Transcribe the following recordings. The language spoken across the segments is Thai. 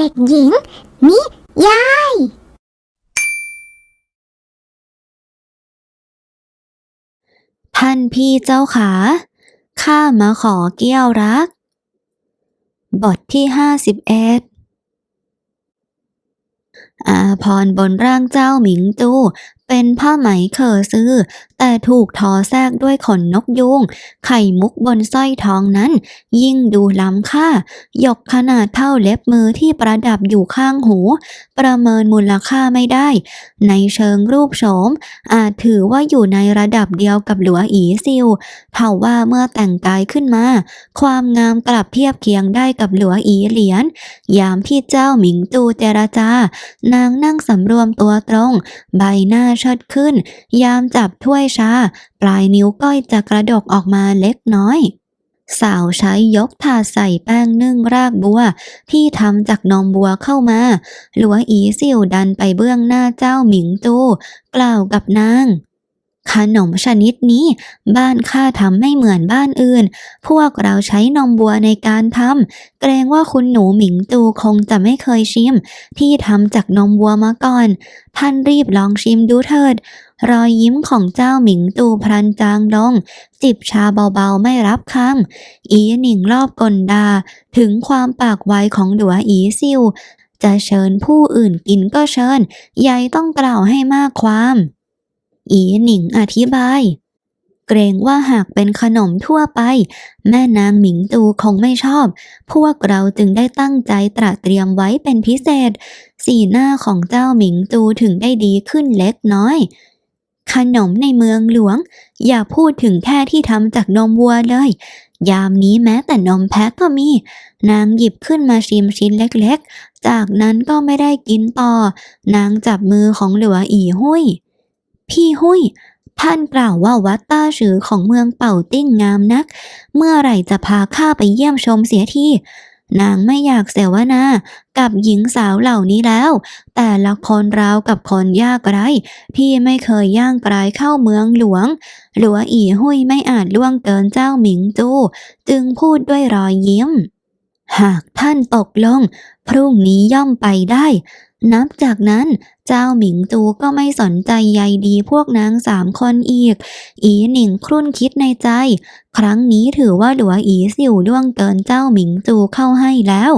เด็กหญิง นิยาย ท่านพี่เจ้าขา ข้ามาขอเกี้ยวรัก บทที่ห้าสิบเอ็ด อาพรบนร่างเจ้าหมิงตูเป็นผ้าไหมเคอซื้อ แต่ถูกทอแทรกด้วยขนนกยูงไข่มุกบนสร้อยทองนั้น ยิ่งดูล้ำค่า หยกขนาดเท่าเล็บมือที่ประดับอยู่ข้างหู ประเมินมูลค่าไม่ได้ ในเชิงรูปโฉม อาจถือว่าอยู่ในระดับเดียวกับหลัวอีซิวเท่าว่าเมื่อแต่งกายขึ้นมา ความงามกลับเทียบเคียงได้กับหลัวอีเหรียญยามที่เจ้าหมิงตูเจรจานางนั่งสำรวมตัวตรง ใบหน้าเชิดขึ้น ยามจับถ้วยชา ปลายนิ้วก้อยจะกระดกออกมาเล็กน้อย สาวใช้ยกถาดใส่แป้งนึ่งรากบัว ที่ทำจากนมบัวเข้ามา หลัวอีซิวดันไปเบื้องหน้าเจ้าหมิงตูกล่าวกับนาง ขนมชนิดนี้ บ้านข้าทำไม่เหมือนบ้านอื่น พวกเราใช้นมบัวในการทำเกรงว่าคุณหนูหมิงตูคงจะไม่เคยชิม ที่ทำจากนมวัวมาก่อน ท่านรีบลองชิมดูเถิด รอยยิ้มของเจ้าหมิงตูพลันจางลง จิบชาเบาๆไม่รับคำอีหนิงรอบกลดา ถึงความปากไวของหลัวอีซิวจะเชิญผู้อื่นกินก็เชิญยายต้องกล่าวให้มากความ อีหนิงอธิบาย เกรงว่าหากเป็นขนมทั่วไป แม่นางหมิงตูคงไม่ชอบ พวกเราจึงได้ตั้งใจตระเตรียมไว้เป็นพิเศษ สีหน้าของเจ้าหมิงตูถึงได้ดีขึ้นเล็กน้อย ขนมในเมืองหลวง อย่าพูดถึงแค่ที่ทำจากนมวัวเลย ยามนี้แม้แต่นมแพะก็มี นางหยิบขึ้นมาชิมชิ้นเล็กๆ จากนั้นก็ไม่ได้กินต่อ นางจับมือของหลัวอีหุ้ย พี่หุ้ย ท่านกล่าวว่าวัดต้าฉือของเมืองเป่าติ้งงามนัก เมื่อไหร่จะพาข้าไปเยี่ยมชมเสียทีนางไม่อยากเสวนากับหญิงสาวเหล่านี้แล้ว แต่ละคนราวกับคนยากไร้ที่ไม่เคยย่างกรายเข้าเมืองหลวง หลัวอีหุยไม่อาจล่วงเกินเจ้าหมิงจูจึงพูดด้วยรอยยิ้ม หากท่านตกลง พรุ่งนี้ย่อมไปได้ นับจากนั้นเจ้าหมิงจูก็ไม่สนใจใยดีพวกนางสามคนอีก อีหนิงครุ่นคิดในใจ ครั้งนี้ถือว่าหลัวอีสิวล่วงเกินเจ้าหมิงจูเข้าให้แล้ว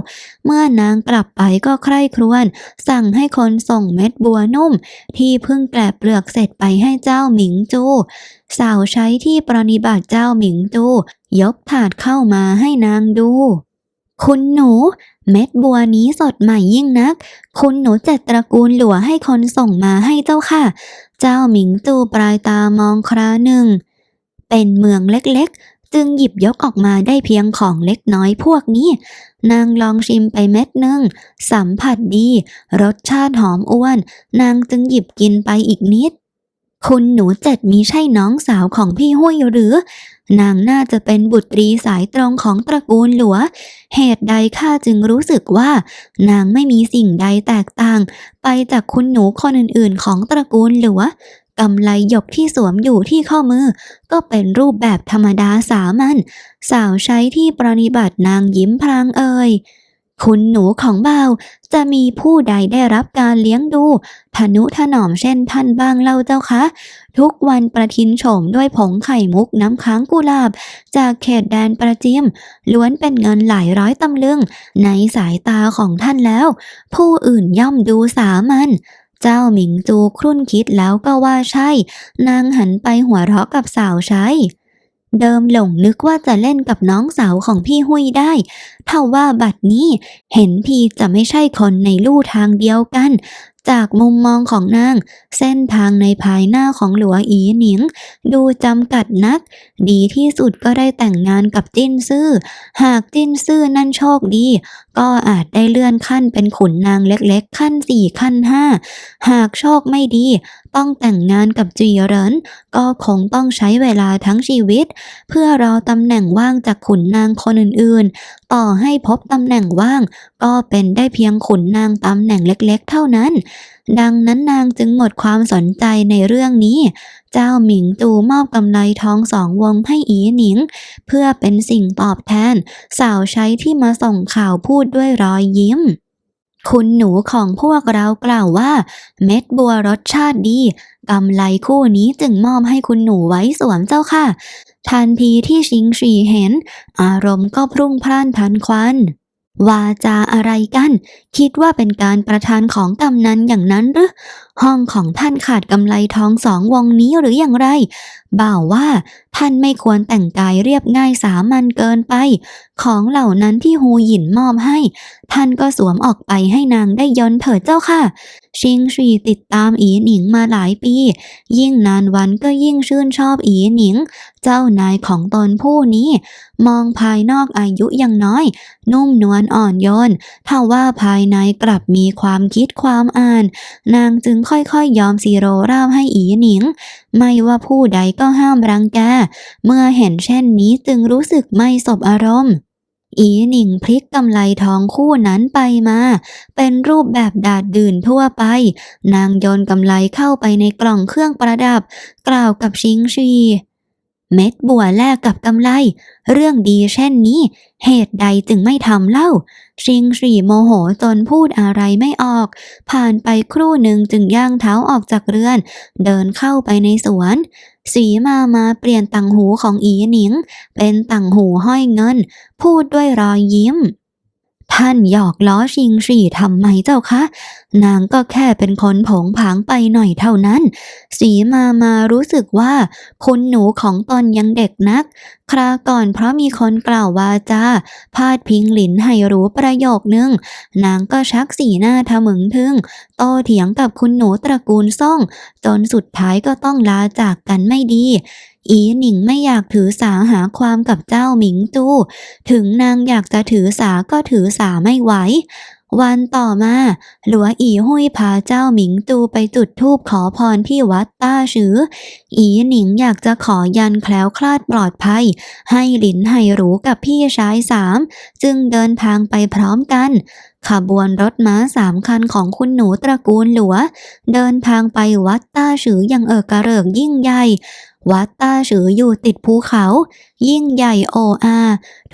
เมื่อนางกลับไปก็ใคร่ครวญสั่งให้คนส่งเม็ดบัวนุ่ม ที่เพิ่งแกลบเปลือกเสร็จไปให้เจ้าหมิงจูสาวใช้ที่ปรนิบัติเจ้าหมิงจูยกถาดเข้ามาให้นางดู คุณหนู เม็ดบัวนี้สดใหม่ยิ่งนัก คุณหนูจัดตระกูลหลัวให้คนส่งมาให้เจ้าค่ะ เจ้าหมิงจูปลายตามองคราหนึ่ง เป็นเมืองเล็กๆ จึงหยิบยกออกมาได้เพียงของเล็กน้อยพวกนี้ นางลองชิมไปเม็ดหนึ่ง สัมผัสดี รสชาติหอมอ้วน นางจึงหยิบกินไปอีกนิด คุณหนูเจ็ดมีใช่น้องสาวของพี่ห้วยหรือ นางน่าจะเป็นบุตรีสายตรงของตระกูลหลัว เหตุใดข้าจึงรู้สึกว่า นางไม่มีสิ่งใดแตกต่าง ไปจากคุณหนูคนอื่นๆ ของตระกูลหลัวกำไลหยกที่สวมอยู่ที่ข้อมือ ก็เป็นรูปแบบธรรมดาสามัญสาวใช้ที่ปรนิบัตินางยิ้มพรางเอ่ย คุณหนูของเบาจะมีผู้ใดได้รับการเลี้ยงดูทนุถนอมเช่นท่านบ้างเล่าเจ้าคะ ทุกวันประทินโฉมด้วยผงไข่มุกน้ำค้างกุหลาบ จากเขตแดนประจิม ล้วนเป็นเงินหลายร้อยตำลึง ในสายตาของท่านแล้ว ผู้อื่นย่อมดูสามัญเจ้าหมิงจูครุ่นคิดแล้วก็ว่าใช่ นางหันไปหัวเราะกับสาวใช้ เดิมหลงนึกว่าจะเล่นกับน้องสาวของพี่หุยได้เท่าว่าบัดนี้เห็นทีจะไม่ใช่คนในลู่ทางเดียวกันจากมุมมองของนาง เส้นทางในภายหน้าของหลัวอีหนิง ดูจำกัดนัก ดีที่สุดก็ได้แต่งงานกับจิ้นซื่อ หากจิ้นซื่อนั่นโชคดี ก็อาจได้เลื่อนขั้นเป็นขุนนางเล็กๆ ขั้นสี่ขั้นห้าหากโชคไม่ดี ต้องแต่งงานกับจีเหรินก็คงต้องใช้เวลาทั้งชีวิต เพื่อรอตำแหน่งว่างจากขุนนางคนอื่นๆ ต่อให้พบตำแหน่งว่าง ก็เป็นได้เพียงขุนนางตำแหน่งเล็กๆ เท่านั้น ดังนั้นนางจึงหมดความสนใจในเรื่องนี้ เจ้าหมิงตูมอบกำไรทองสองวงให้อีหนิง เพื่อเป็นสิ่งตอบแทน สาวใช้ที่มาส่งข่าวพูดด้วยรอยยิ้ม คุณหนูของพวกเรากล่าวว่า เม็ดบัวรสชาติดีกำไลคู่นี้จึงมอบให้คุณหนูไว้สวมเจ้าค่ะ ทันทีที่ชิงชีเห็น อารมณ์ก็พรุ่งพล่านทันควันวาจาอะไรกัน คิดว่าเป็นการประทานของกำนันอย่างนั้นหรือ ห้องของท่านขาดกำไลทองสองวงนี้หรืออย่างไร บ่าวว่าท่านไม่ควรแต่งกายเรียบง่ายสามัญเกินไป ของเหล่านั้นที่ฮูหยินมอบให้ ท่านก็สวมออกไปให้นางได้ยนเถิดเจ้าค่ะ ชิงชีติดตามอีหนิงมาหลายปี ยิ่งนานวันก็ยิ่งชื่นชอบอีหนิง เจ้านายของตนผู้นี้ มองภายนอกอายุยังน้อย นุ่มนวลอ่อนโยนถ้าว่าภายในกลับมีความคิดความอ่าน นางจึงค่อยๆยอมซีโรราบให้อีหนิง ไม่ว่าผู้ใดก็ห้ามรังแก เมื่อเห็นเช่นนี้จึงรู้สึกไม่สบอารมณ์ อีหนิงพลิกกำไลทองคู่นั้นไปมา เป็นรูปแบบดาดดื่นทั่วไป นางโยนกำไลเข้าไปในกล่องเครื่องประดับ กล่าวกับชิงชี เม็ดบัวแลกกับกำไร เรื่องดีเช่นนี้ เหตุใดจึงไม่ทำเล่า ชิงชีโมโหจนพูดอะไรไม่ออก ผ่านไปครู่หนึ่งจึงย่างเท้าออกจากเรือน เดินเข้าไปในสวน สีมามาเปลี่ยนต่างหูของอีหนิง เป็นต่างหูห้อยเงิน พูดด้วยรอยยิ้ม ท่านหยอกล้อชิงชี่ทำไมเจ้าคะ นางก็แค่เป็นคนผงผางไปหน่อยเท่านั้น สีมามารู้สึกว่าคุณหนูของตนยังเด็กนัก คราก่อนเพราะมีคนกล่าววาจาพาดพิงหลินให้รู้ประโยคนึง นางก็ชักสีหน้าทะมึงทึงโตเถียงกับคุณหนูตระกูลซ่อง จนสุดท้ายก็ต้องลาจากกันไม่ดี อีหนิงไม่อยากถือสาหาความกับเจ้าหมิงจูถึงนางอยากจะถือสาก็ถือสาไม่ไหว วันต่อมาหลัวอีหุยพาเจ้าหมิงตูไปจุดธูปขอพรที่วัดต้าชือ อีหนิงอยากจะขอยันแคล้วคลาดปลอดภัย ให้หลินไห่รู้กับพี่ชายสาม จึงเดินทางไปพร้อมกันขบวนรถม้าสามคันของคุณหนูตระกูลหลัว เดินทางไปวัดต้าชืออย่างเอิกกระเริกยิ่งใหญ่ วัดต้าชืออยู่ติดภูเขา ยิ่งใหญ่โออา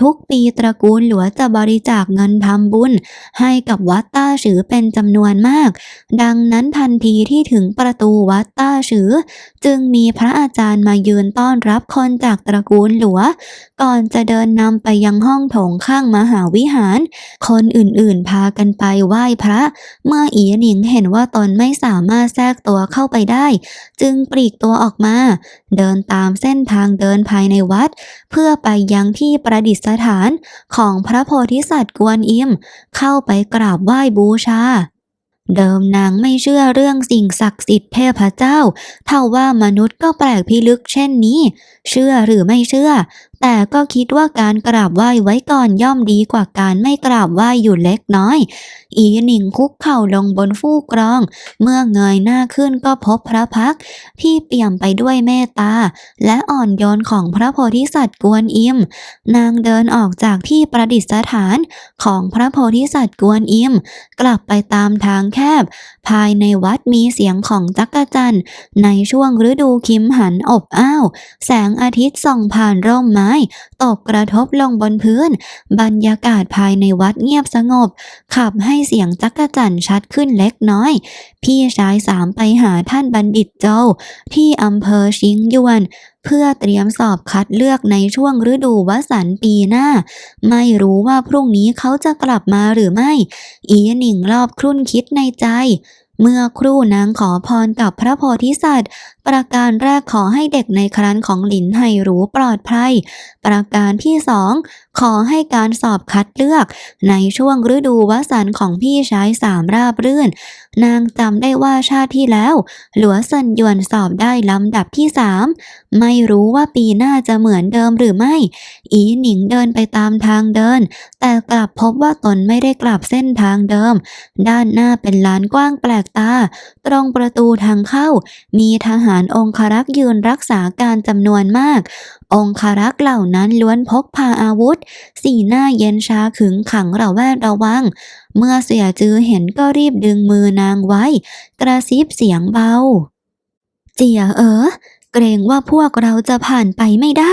ทุกปีตระกูลหลัวจะบริจาคเงินทำบุญ ให้กับวัดต้าชือเป็นจำนวนมาก ดังนั้นทันทีที่ถึงประตูวัดต้าชือ จึงมีพระอาจารย์มายืนต้อนรับคนจากตระกูลหลัว ก่อนจะเดินนำไปยังห้องโถงข้างมหาวิหาร คนอื่นๆพากันไปไหว้พระ เมื่ออีหนิงเห็นว่าตนไม่สามารถแทรกตัวเข้าไปได้ จึงปลีกตัวออกมา เดินตามเส้นทางเดินภายในวัด เพื่อไปยังที่ประดิษสถานของพระโพธิสัตว์กวนอิม เข้าไปกราบไหว้บูชา เดิมนางไม่เชื่อเรื่องสิ่งศักดิ์สิทธิ์เทพเจ้า เท่าว่ามนุษย์ก็แปลกพิลึกเช่นนี้ เชื่อหรือไม่เชื่อแต่ก็คิดว่าการกราบไหว้ไว้ก่อนย่อมดีกว่าการไม่กราบไหว้อยู่เล็กน้อย อีหนิงคุกเข่าลงบนฟูกรอง เมื่อเงยหน้าขึ้นก็พบพระพักที่เปี่ยมไปด้วยเมตตา และอ่อนโยนของพระโพธิสัตว์กวนอิม นางเดินออกจากที่ประดิษฐานของพระโพธิสัตว์กวนอิม กลับไปตามทางแคบ ภายในวัดมีเสียงของจักรจันทร์ในช่วงฤดูคิมหันอบอ้าว แสงอาทิตย์ส่องผ่านร่มไม้ตกกระทบลงบนพื้น บรรยากาศภายในวัดเงียบสงบ ขับให้เสียงจักรจันทร์ชัดขึ้นเล็กน้อย พี่ชายสามไปหาท่านบัณฑิตโจวที่อำเภอชิงยวน เพื่อเตรียมสอบคัดเลือกในช่วงฤดูวสันต์ปีหน้า ไม่รู้ว่าพรุ่งนี้เขาจะกลับมาหรือไม่ อีหนิงรอบครุ่นคิดในใจ เมื่อครู่นางขอพรกับพระโพธิสัตว์ ประการแรกขอให้เด็กในครันของหลินไห่รู้ปลอดภัย ประการที่สองขอให้การสอบคัดเลือก ในช่วงฤดูวสันของพี่ชายสามราบรื่น นางจำได้ว่าชาติที่แล้ว หลัวซันหยวนสอบได้ลำดับที่สามไม่รู้ว่าปีหน้าจะเหมือนเดิมหรือไม่ อีหนิงเดินไปตามทางเดิน แต่กลับพบว่าตนไม่ได้กลับเส้นทางเดิม ด้านหน้าเป็นลานกว้างแปลกตา ตรงประตูทางเข้า มีทหารองครักษ์ยืนรักษาการจำนวนมาก องครักษ์เหล่านั้นล้วนพกพาอาวุธ สีหน้าเย็นชาขึงขังระแวดระวัง เมื่อเสียจือเห็นก็รีบดึงมือนางไว้ กระซิบเสียงเบา เจียเอ๋อเกรงว่าพวกเราจะผ่านไปไม่ได้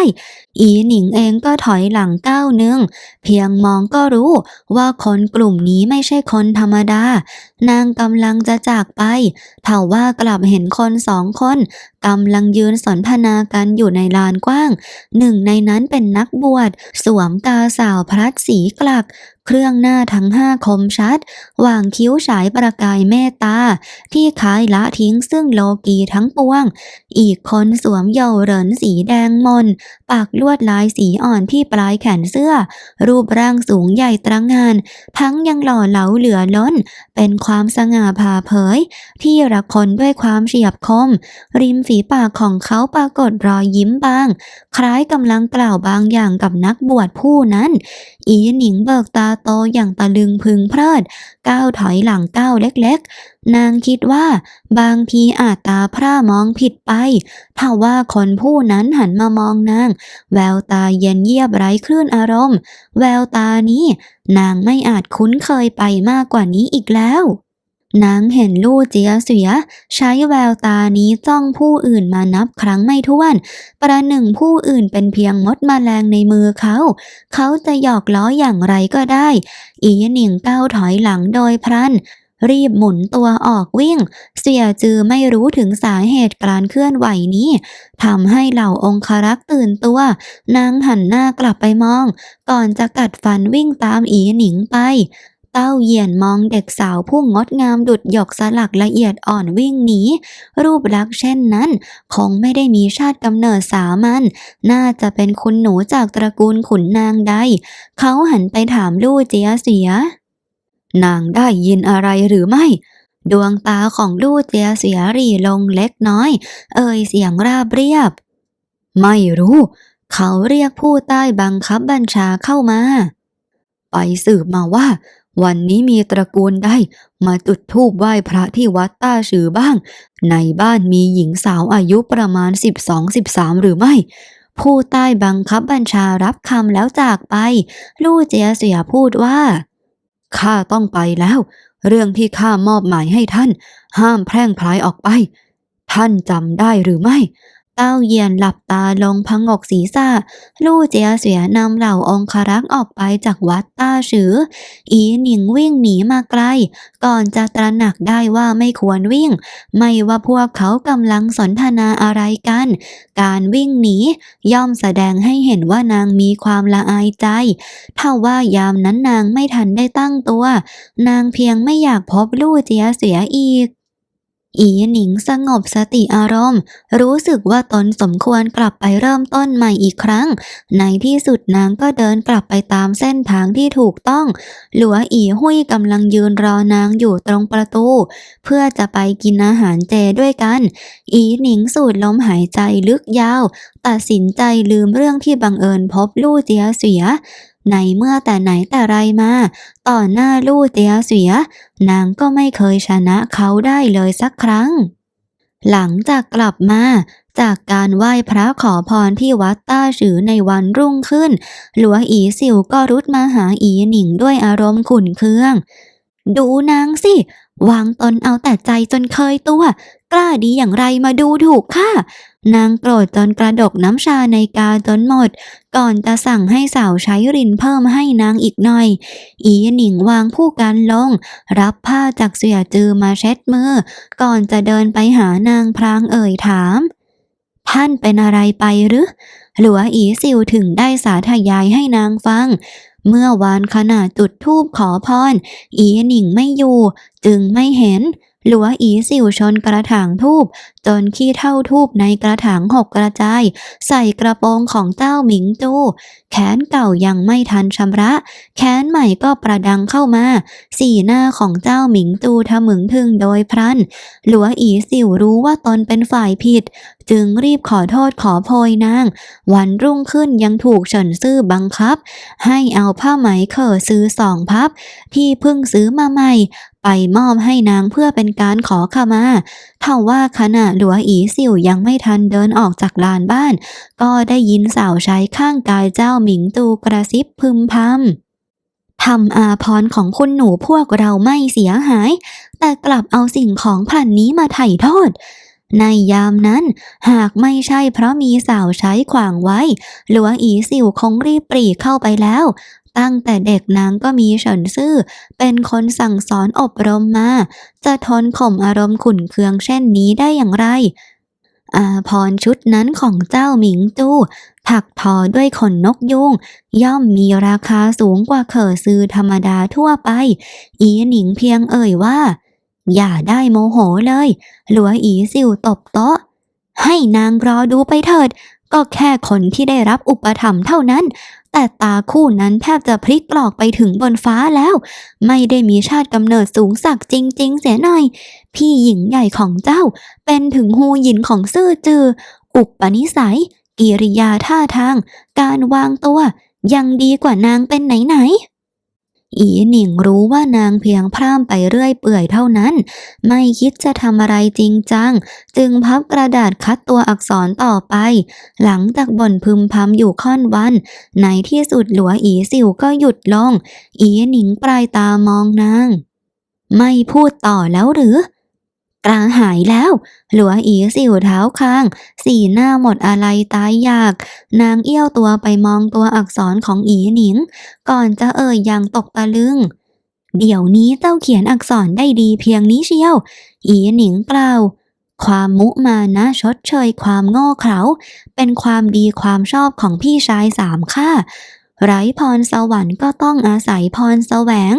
อีหนิงเองก็ถอยหลังก้าวหนึ่งเพียงมองก็รู้ว่าคนกลุ่มนี้ไม่ใช่คนธรรมดา นางกำลังจะจากไปเท่าว่ากลับเห็นคนสองคนกำลังยืนสนทนากันอยู่ในลานกว้าง หนึ่งในนั้นเป็นนักบวช สวมกาสาวพลัดสีกลัก เครื่องหน้าทั้งห้าคมชัด วางคิ้วฉายประกายเมตตา ที่คายละทิ้งซึ่งโลกีทั้งปวง อีกคนสวมเยาเหรินสีแดงมน ปากลวดลายสีอ่อนที่ปลายแขนเสื้อ รูปร่างสูงใหญ่ตระหงาน ทั้งยังหล่อเหลาเหลือล้น เป็นความสง่าผ่าเผย ที่ระคนด้วยความเฉียบคม ริมฝีปากของเขาปรากฏรอยยิ้มบาง คล้ายกำลังกล่าวบางอย่างกับนักบวชผู้นั้น อีหนิงเบิกตาโตอย่างตะลึงพึงเพลิด ก้าวถอยหลังก้าวเล็กๆ นางคิดว่าบางทีอาจตาพร่ามองผิดไป ถ้าว่าคนผู้นั้นหันมามองนาง แววตาเย็นเยียบไร้คลื่นอารมณ์ แววตานี้นางไม่อาจคุ้นเคยไปมากกว่านี้อีกแล้วนางเห็นลู่เจียเสีย ใช้แววตานี้จ้องผู้อื่นมานับครั้งไม่ถ้วน ประหนึ่งผู้อื่นเป็นเพียงมดมแมลงในมือเขา เขาจะหยอกล้ออย่างไรก็ได้ อีหนิงก้าวถอยหลังโดยพลัน รีบหมุนตัวออกวิ่ง เสียจือไม่รู้ถึงสาเหตุการเคลื่อนไหวนี้ทำให้เหล่าองครักษ์ตื่นตัวนางหันหน้ากลับไปมอง ก่อนจะกัดฟันวิ่งตามอีหนิงไปเต้าเหยียนมองเด็กสาวผู้งดงามดุดหยกสลักละเอียดอ่อนวิ่งหนี รูปลักษณ์เช่นนั้น คงไม่ได้มีชาติกำเนิดสามัญน่าจะเป็นคุณหนูจากตระกูลขุนนางใด เขาหันไปถามลู่เจียเสีย นางได้ยินอะไรหรือไม่ ดวงตาของลู่เจียเสียรีลงเล็กน้อย เอ่ยเสียงราบเรียบ ไม่รู้ เขาเรียกผู้ใต้บังคับบัญชาเข้ามา ไปสืบมาว่า วันนี้มีตระกูลใดมาจุดธูปไหว้พระที่วัดต้าชือบ้าง ในบ้านมีหญิงสาวอายุประมาณ 12-13 หรือไม่ผู้ใต้บังคับบัญชารับคำแล้วจากไป ลู่เจียเสียพูดว่า ข้าต้องไปแล้ว เรื่องที่ข้ามอบหมายให้ท่าน ห้ามแพร่งพลายออกไป ท่านจำได้หรือไม่ เต้าเยียนหลับตาลงพังกศีรษะลู่เจียเสียนำเหล่าองครักษ์ออกไปจากวัดต้าฉือ อีหนิงวิ่งหนีมาไกล ก่อนจะตระหนักได้ว่าไม่ควรวิ่ง ไม่ว่าพวกเขากำลังสนทนาอะไรกัน การวิ่งหนีย่อมแสดงให้เห็นว่านางมีความละอายใจถ้าว่ายามนั้นนางไม่ทันได้ตั้งตัว นางเพียงไม่อยากพบลู่เจียเสียอีก อีหนิงสงบสติอารมณ์ รู้สึกว่าตนสมควรกลับไปเริ่มต้นใหม่อีกครั้ง ในที่สุดนางก็เดินกลับไปตามเส้นทางที่ถูกต้อง หลัวอีหุยกำลังยืนรอนางอยู่ตรงประตู เพื่อจะไปกินอาหารเจด้วยกัน อีหนิงสูดลมหายใจลึกยาว ตัดสินใจลืมเรื่องที่บังเอิญพบลู่เจียเสีย ในเมื่อแต่ไหนแต่ไรมา ต่อหน้าลู่เจียเสีย นางก็ไม่เคยชนะเขาได้เลยสักครั้ง หลังจากกลับมาจากการไหว้พระขอพรที่วัดต้าฉือในวันรุ่งขึ้น หลัวอีสิวก็รุดมาหาอีหนิงด้วยอารมณ์ขุ่นเคือง ดูนางสิ วางตนเอาแต่ใจจนเคยตัว กล้าดีอย่างไรมาดูถูกข้า นางโกรธจนกระดกน้ำชาในกาจนหมด ก่อนจะสั่งให้สาวใช้รินเพิ่มให้นางอีกหน่อย อีหนิงวางผู้กันลง รับผ้าจากเสียจือมาเช็ดมือ ก่อนจะเดินไปหานางพรางเอ่ยถาม ท่านเป็นอะไรไปหรือ หลัวอีซิวถึงได้สาธยายให้นางฟังเมื่อวานขณะจุดธูปขอพร อีหนิงไม่อยู่ จึงไม่เห็น หลัวอีสิวชนกระถางทูบจนขี้เท่าทูบในกระถางหกกระจาย ใส่กระโปรงของเจ้าหมิงจูแขนเก่ายังไม่ทันชำระ แขนใหม่ก็ประดังเข้ามา สีหน้าของเจ้าหมิงจูทะมึงทึงโดยพลัน หลัวอีสิวรู้ว่าตนเป็นฝ่ายผิด จึงรีบขอโทษขอโพยนาง วันรุ่งขึ้นยังถูกเฉินซื่อบังคับ ให้เอาผ้าไหมเข่อซื้อสองพับ ที่เพิ่งซื้อมาใหม่ ไปมอบให้นางเพื่อเป็นการขอขมาเท่าว่าขณะหลัวอีสิวยังไม่ทันเดินออกจากลานบ้าน ก็ได้ยินสาวใช้ข้างกายเจ้าหมิงตูกระซิบพึมพำทำอาพรของคุณหนูพวกเราไม่เสียหาย แต่กลับเอาสิ่งของพันนี้มาไถ่โทษในยามนั้นหากไม่ใช่เพราะมีสาวใช้ขวางไว้ หลัวอีสิวคงรีบปรีเข้าไปแล้ว ตั้งแต่เด็กนางก็มีเฉินซื่อ เป็นคนสั่งสอนอบรมมา จะทนข่มอารมณ์ขุนเคืองเช่นนี้ได้อย่างไร อาพรชุดนั้นของเจ้าหมิงจู้ถักทอด้วยขนนกยุงย่อมมีราคาสูงกว่าเขอซื้อธรรมดาทั่วไป อีหนิงเพียงเอ่ยว่า อย่าได้โมโหเลย หลัวอีสิวตบโต๊ะ ให้นางรอดูไปเถิด ก็แค่คนที่ได้รับอุปถัมภ์เท่านั้น แต่ตาคู่นั้นแทบจะพลิกหลอกไปถึงบนฟ้าแล้ว ไม่ได้มีชาติกำเนิดสูงสักจริง ๆ เสียหน่อย พี่หญิงใหญ่ของเจ้า เป็นถึงฮูหยินของซื่อจือ อุปนิสัย กิริยาท่าทาง การวางตัว ยังดีกว่านางเป็นไหนๆ อีหนิงรู้ว่านางเพียงพร่ำไปเรื่อยเปื่อยเท่านั้น ไม่คิดจะทำอะไรจริงจัง จึงพับกระดาษคัดตัวอักษรต่อไป หลังจากบ่นพึมพำอยู่ค่อนวัน ในที่สุดหลัวอีสิวก็หยุดลง อีหนิงปลายตามองนาง ไม่พูดต่อแล้วหรือ กระหายแล้ว หลัวอีสิวเท้าค้าง สีหน้าหมดอะไรตายอยาก นางเอี้ยวตัวไปมองตัวอักษรของอีหนิง ก่อนจะเอ่ยอย่างตกตะลึง เดี๋ยวนี้เจ้าเขียนอักษรได้ดีเพียงนี้เชียว อีหนิงกล่าวความมุมานะชดเชยความโง่เขลาเป็นความดีความชอบของพี่ชายสามข้า ไร้พรสวรรค์ก็ต้องอาศัยพรแสวง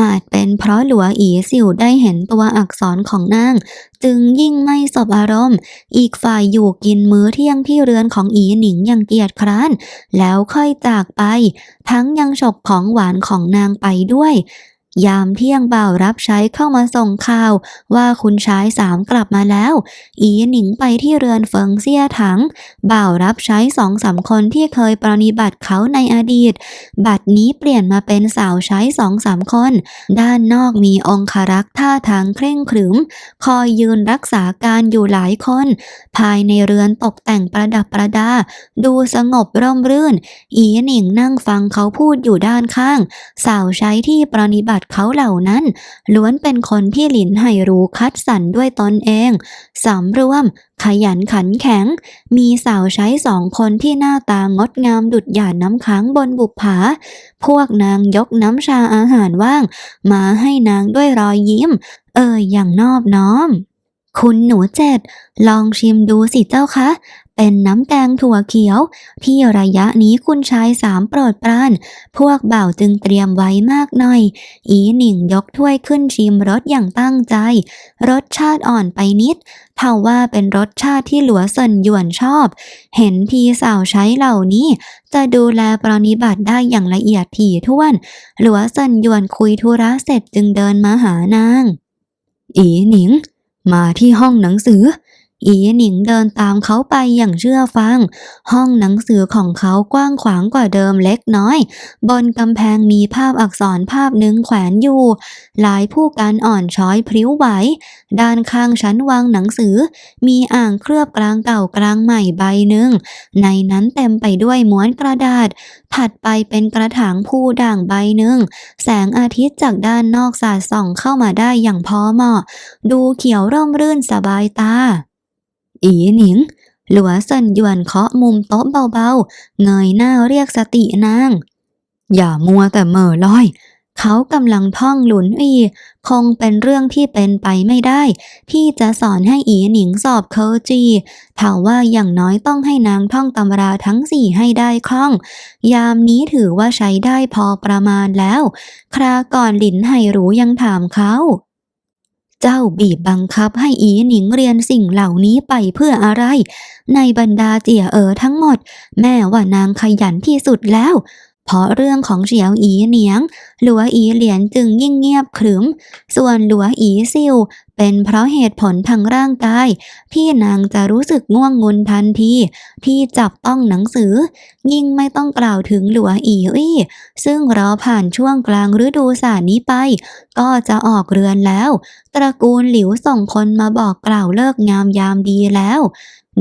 อาจเป็นเพราะหลัวอีสิวได้เห็นตัวอักษรของนาง จึงยิ่งไม่สบอารมณ์ อีกฝ่ายอยู่กินมื้อเที่ยงที่เรือนของอีหนิงอย่างเกียจคร้าน แล้วค่อยจากไป ทั้งยังฉกของหวานของนางไปด้วย ยามเที่ยงบ่าวรับใช้เข้ามาส่งข่าว ว่าคุณชายสามกลับมาแล้ว อีหนิงไปที่เรือนเฟิงเซี่ยถัง บ่าวรับใช้สองสามคนที่เคยปรนิบัติเขาในอดีต บัดนี้เปลี่ยนมาเป็นสาวใช้สองสามคน ด้านนอกมีองครักษ์ท่าทางเคร่งขรึม คอยยืนรักษาการอยู่หลายคน ภายในเรือนตกแต่งประดับประดา ดูสงบร่มรื่น อีหนิงนั่งฟังเขาพูดอยู่ด้านข้าง สาวใช้ที่ปรนิบัติเขาเหล่านั้น ล้วนเป็นคนที่หลินไห่รู้คัดสรรด้วยตนเองสำรวม ขยันขันแข็ง มีสาวใช้สองคนที่หน้าตางดงามดุดหยาดน้ำค้างบนบุปผา พวกนางยกน้ำชาอาหารว่าง มาให้นางด้วยรอยยิ้ม เอ่ยอย่างนอบน้อมคุณหนูเจ็ด ลองชิมดูสิเจ้าคะ เป็นน้ำแกงถั่วเขียว ที่ระยะนี้คุณชายสามโปรดปราน พวกเบ่าจึงเตรียมไว้มากหน่อย อีหนิงยกถ้วยขึ้นชิมรสอย่างตั้งใจ รสชาติอ่อนไปนิดเท่าว่าเป็นรสชาติที่หลัวเซินหยวนชอบ เห็นทีสาวใช้เหล่านี้ จะดูแลปรนนิบัติได้อย่างละเอียดถี่ถ้วน หลัวเซินหยวนคุยธุระเสร็จจึงเดินมาหานาง อีหนิง มาที่ห้องหนังสือ อีหนิงเดินตามเขาไปอย่างเชื่อฟัง ห้องหนังสือของเขากว้างขวางกว่าเดิมเล็กน้อย บนกำแพงมีภาพอักษรภาพหนึ่งแขวนอยู่ หลายผู้การอ่อนช้อยพริ้วไหว ด้านข้างชั้นวางหนังสือ มีอ่างเคลือบกลางเก่ากลางใหม่ใบหนึ่ง ในนั้นเต็มไปด้วยม้วนกระดาษ ถัดไปเป็นกระถางผู้ด่างใบหนึ่ง แสงอาทิตย์จากด้านนอกสาดส่องเข้ามาได้อย่างพอเหมาะ ดูเขียวร่มรื่นสบายตา อีหนิง หลัวเซินหยวนเคาะมุมโต๊ะเบาๆ เงยหน้าเรียกสตินาง อย่ามัวแต่เม่อลอย เขากำลังท่องหลุนอี คงเป็นเรื่องที่เป็นไปไม่ได้ ที่จะสอนให้อีหนิงสอบเคอร์จีถ้าว่าอย่างน้อยต้องให้นางท่องตำราทั้งสี่ให้ได้คล่อง ยามนี้ถือว่าใช้ได้พอประมาณแล้ว คราก่อนหลินไห่รู้ยังถามเขา เจ้าบีบบังคับให้อีหนิงเรียนสิ่งเหล่านี้ไปเพื่ออะไร ในบรรดาเจียเอ๋อทั้งหมด แม่ว่านางขยันที่สุดแล้ว เพราะเรื่องของเฉียวอีเหนียง หลัวอีเหลียนจึงยิ่งเงียบขรึม ส่วนหลัวอีซิว เป็นเพราะเหตุผลทางร่างกาย ที่นางจะรู้สึกง่วงงุนทันที ที่จับต้องหนังสือ ยิ่งไม่ต้องกล่าวถึงหลัวอีอี้ซึ่งรอผ่านช่วงกลางฤดูศาสตร์นี้ไป ก็จะออกเรือนแล้ว ตระกูลหลิวส่งคนมาบอกกล่าวเลิกงามยามดีแล้ว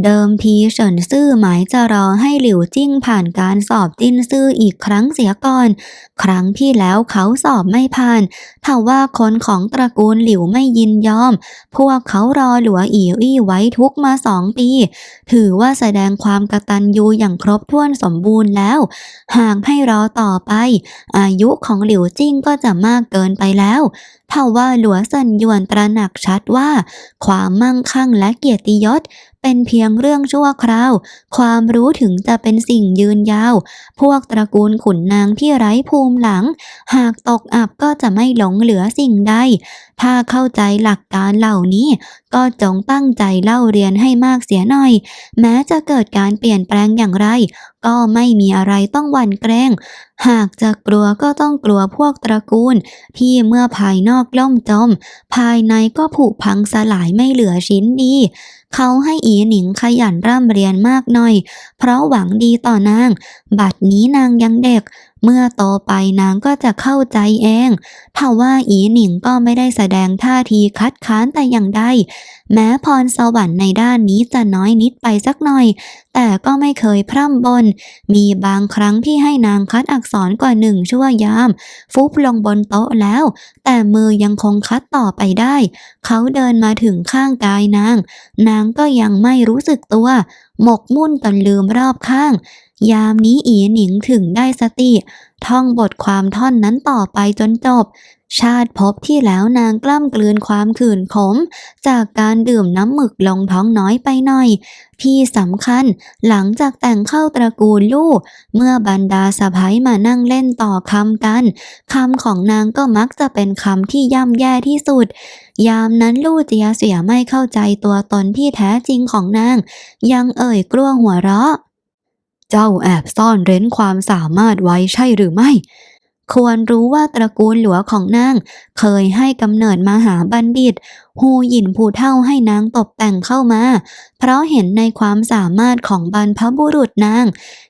เดิมทีเฉินซื่อหมายจะรอให้หลิวจิ้งผ่านการสอบจิ้นซื่ออีกครั้งเสียก่อน ครั้งที่แล้วเขาสอบไม่ผ่านถ้าว่าคนของตระกูลหลิวไม่ยินยอม พวกเขารอหลัวอีอี้ไว้ทุกมาสองปี ถือว่าแสดงความกตัญญูอย่างครบถ้วนสมบูรณ์แล้ว หากให้รอต่อไป อายุของหลิวจิ้งก็จะมากเกินไปแล้ว ถ้าว่าหลัวซันยวนตระหนักชัดว่า ความมั่งคั่งและเกียรติยศ เป็นเพียงเรื่องชั่วคราว ความรู้ถึงจะเป็นสิ่งยืนยาว พวกตระกูลขุนนางที่ไร้ภูมิหลัง หากตกอับก็จะไม่หลงเหลือสิ่งใด ถ้าเข้าใจหลักการเหล่านี้ ก็จงตั้งใจเล่าเรียนให้มากเสียหน่อย แม้จะเกิดการเปลี่ยนแปลงอย่างไรก็ไม่มีอะไรต้องหวั่นเกรงหากจะกลัวก็ต้องกลัวพวกตระกูล ที่เมื่อภายนอกล่มจม ภายในก็ผุพังสลายไม่เหลือชิ้นดี เขาให้อีหนิงขยันร่ำเรียนมากหน่อย เพราะหวังดีต่อนาง บัดนี้นางยังเด็ก เมื่อโตไปนางก็จะเข้าใจเองถ้าว่าอีหนิงก็ไม่ได้แสดงท่าทีคัดค้านแต่อย่างใด แม้พรสวรรค์ในด้านนี้จะน้อยนิดไปสักหน่อย แต่ก็ไม่เคยพร่ำบน มีบางครั้งที่ให้นางคัดอักษรกว่าหนึ่งชั่วยาม ฟุบลงบนโต๊ะแล้ว แต่มือยังคงคัดต่อไปได้ เขาเดินมาถึงข้างกายนาง นางก็ยังไม่รู้สึกตัว หมกมุ่นจนลืมรอบข้าง ยามนี้อีหนิงถึงได้สติ ท่องบทความท่อนนั้นต่อไปจนจบ ชาติภพที่แล้วนางกล้ำกลืนความขื่นขม จากการดื่มน้ำหมึกลงท้องน้อยไปหน่อย ที่สำคัญหลังจากแต่งเข้าตระกูลลูก เมื่อบรรดาสะพ้ยมานั่งเล่นต่อคำกันคำของนางก็มักจะเป็นคำที่ย่ำแย่ที่สุด ยามนั้นลู่เจียเสียไม่เข้าใจตัวตนที่แท้จริงของนาง ยังเอ่ยกลัวหัวเราะ เจ้าแอบซ่อนเร้นความสามารถไว้ใช่หรือไม่ ควรรู้ว่าตระกูลหลัวของนางเคยให้กำเนิดมหาบัณฑิตฮูหยินผู้เท่าให้นางตกแต่งเข้ามา เพราะเห็นในความสามารถของบรรพบุรุษนาง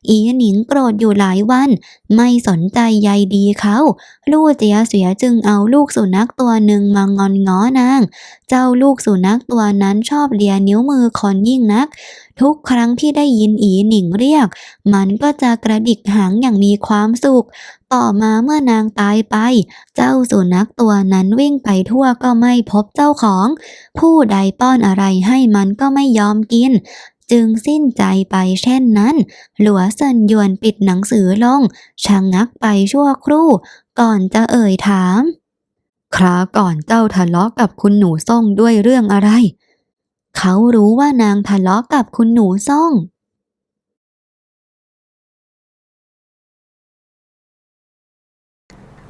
อีหนิงโกรธอยู่หลายวัน ไม่สนใจใยดีเขาลู่เจียเสียจึงเอาลูกสุนัขตัวหนึ่งมางอนง้อนาง เจ้าลูกสุนัขตัวนั้นชอบเลียนิ้วมือคนยิ่งนัก ทุกครั้งที่ได้ยินอีหนิงเรียก มันก็จะกระดิกหางอย่างมีความสุข ต่อมาเมื่อนางตายไป เจ้าสุนัขตัวนั้นวิ่งไปทั่วก็ไม่พบเจ้าของ ผู้ใดป้อนอะไรให้มันก็ไม่ยอมกิน จึงสิ้นใจไปเช่นนั้น หลัวเซินยวนปิดหนังสือลงชะงงักไปชั่วครู่ ก่อนจะเอ่ยถาม คราก่อนเจ้าทะเลาะกับคุณหนูส่งด้วยเรื่องอะไร เขารู้ว่านางทะเลาะกับคุณหนูส่ง